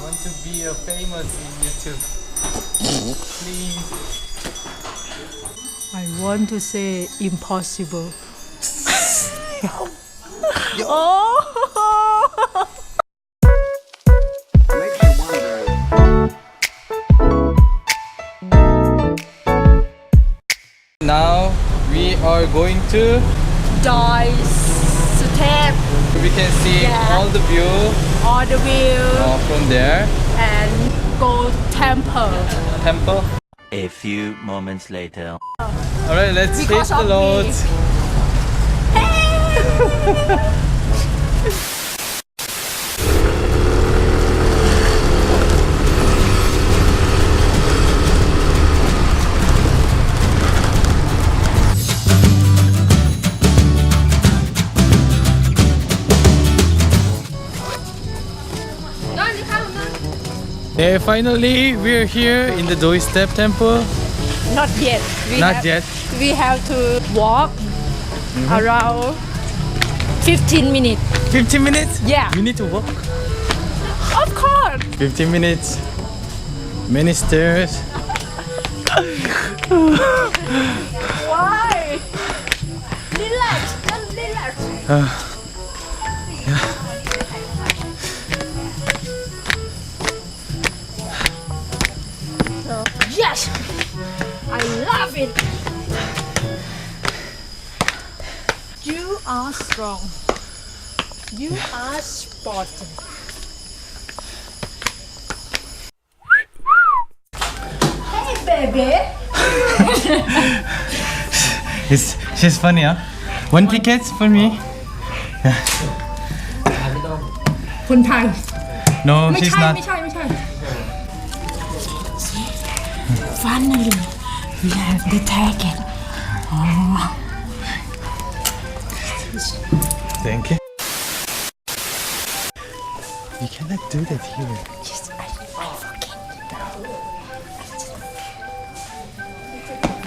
want to be a famous in YouTube. Please. I want to say impossible. oh! Makes you. Now we are going to. Dice step We can see Yeah. all the view all the view. uh, from there. and go temple. Temple. A few moments later. All right, let's hit Because the of road. Yeah, finally we're here in the Doi Step Temple. Not yet. We Not have, yet. We have to walk mm-hmm. around 15 minutes. 15 minutes? Yeah. We need to walk. Of course. 15 minutes. Many stairs. Why? Relax. Just relax. Ah. Yes. I love it. You are strong. You are sporty. Hey, baby. It's, she's funny, huh? One ticket for me. คนไทย No, ไม่ she's ใช่ not. ไม่ใช่ Finally we have the ticket Thank you. You cannot do that here. Yes, I, I forget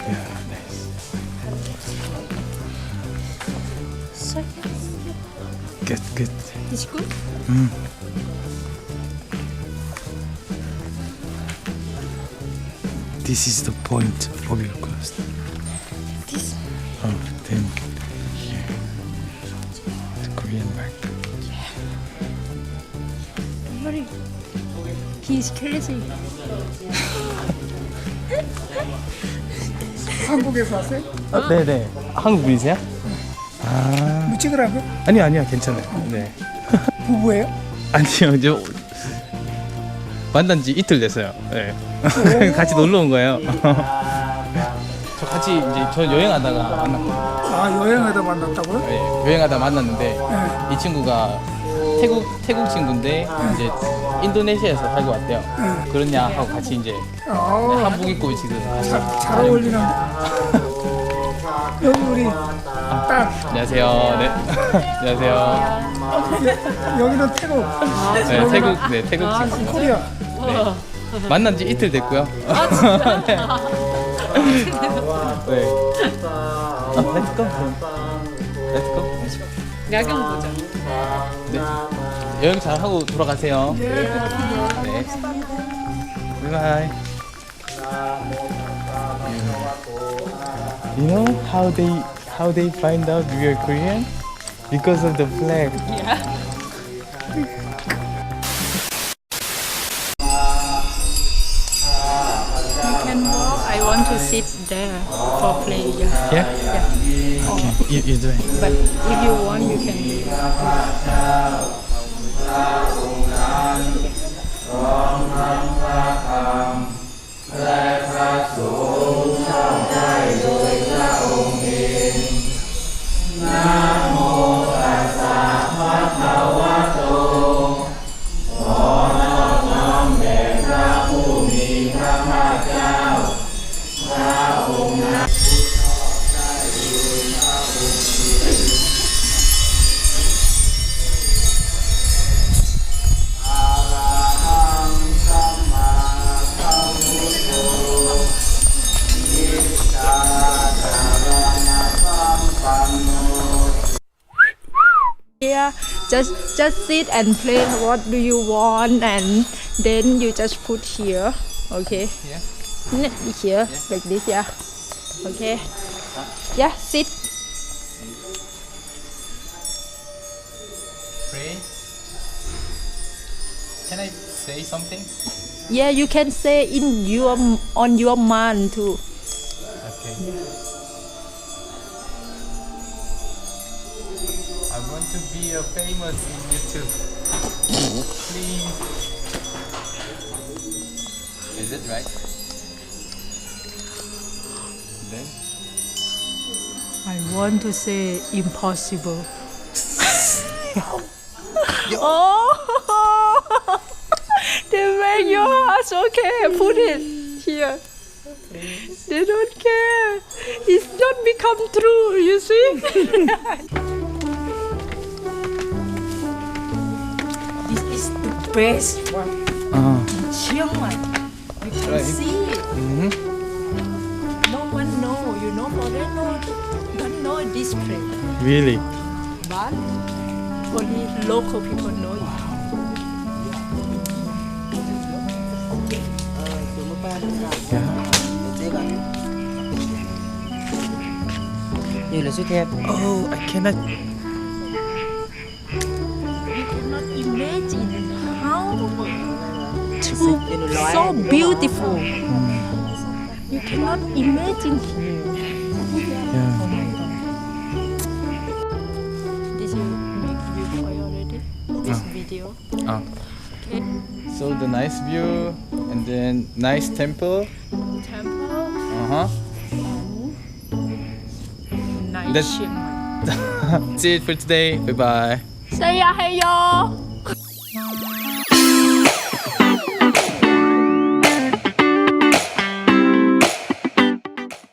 Yeah, nice. so Good, good. it's good mm. This is the point of your quest. this Oh, then here. The Korean mark. very he's crazy 한국에서 왔어요? 아, 네네. 한국 분이세요? 아. 뭐 찍으라고? 아니요, 아니요. 괜찮아요. 네. 부부예요? 아니요, 저 만난 지 이틀 됐어요. 네. 같이 놀러 온 거예요. 저 같이 이제 저 여행하다가 만났거든요. 아 여행하다 만났다고요? 네, 여행하다 만났는데 네. 이 친구가 태국 태국 친구인데 이제 인도네시아에서 살고 왔대요. 그러냐 하고 같이 이제 아, 한복 입고 지금 잘, 잘 어울리는데? 여기 우리 딸 안녕하세요. 네. 안녕하세요. 여기는 태국 네, 태국 네 태국 친구. 코리아 네. 만난 지 이틀 됐고요. 네. 네. 아, 렛츠고. 렛츠고. 야경 보자 네. 여행 잘 하고 돌아가세요. 네. 바이바이. You know how they how they find out we are Korean? Because of the flag. Yeah. you can walk I want to sit there for play yeah. Yeah? yeah. Okay. You, you do it. but if you want you can just just sit and play what do you want and then you just put here okay Yeah. Here like this yeah okay yeah sit Pray. Can I say something? yeah you can say in your on your mind too Okay. To be a famous in YouTube. Please. Is it right? Then I want to say impossible. oh, they make your heart okay. Put it here. They don't care. It's not become true. You see. the best one. uh, Chiang Mai. You can Right. see it. No one know. You know, foreigner know, don't know this place. really? But only local people know it. như là suýt thép Oh, I cannot. So beautiful. You cannot imagine. Yeah. Did you make view for you already? This video. Ah. Okay. So the nice view and then nice temple. Temple. Uh huh. Nice That's- That's it for today. Bye bye. Say ya hey yo.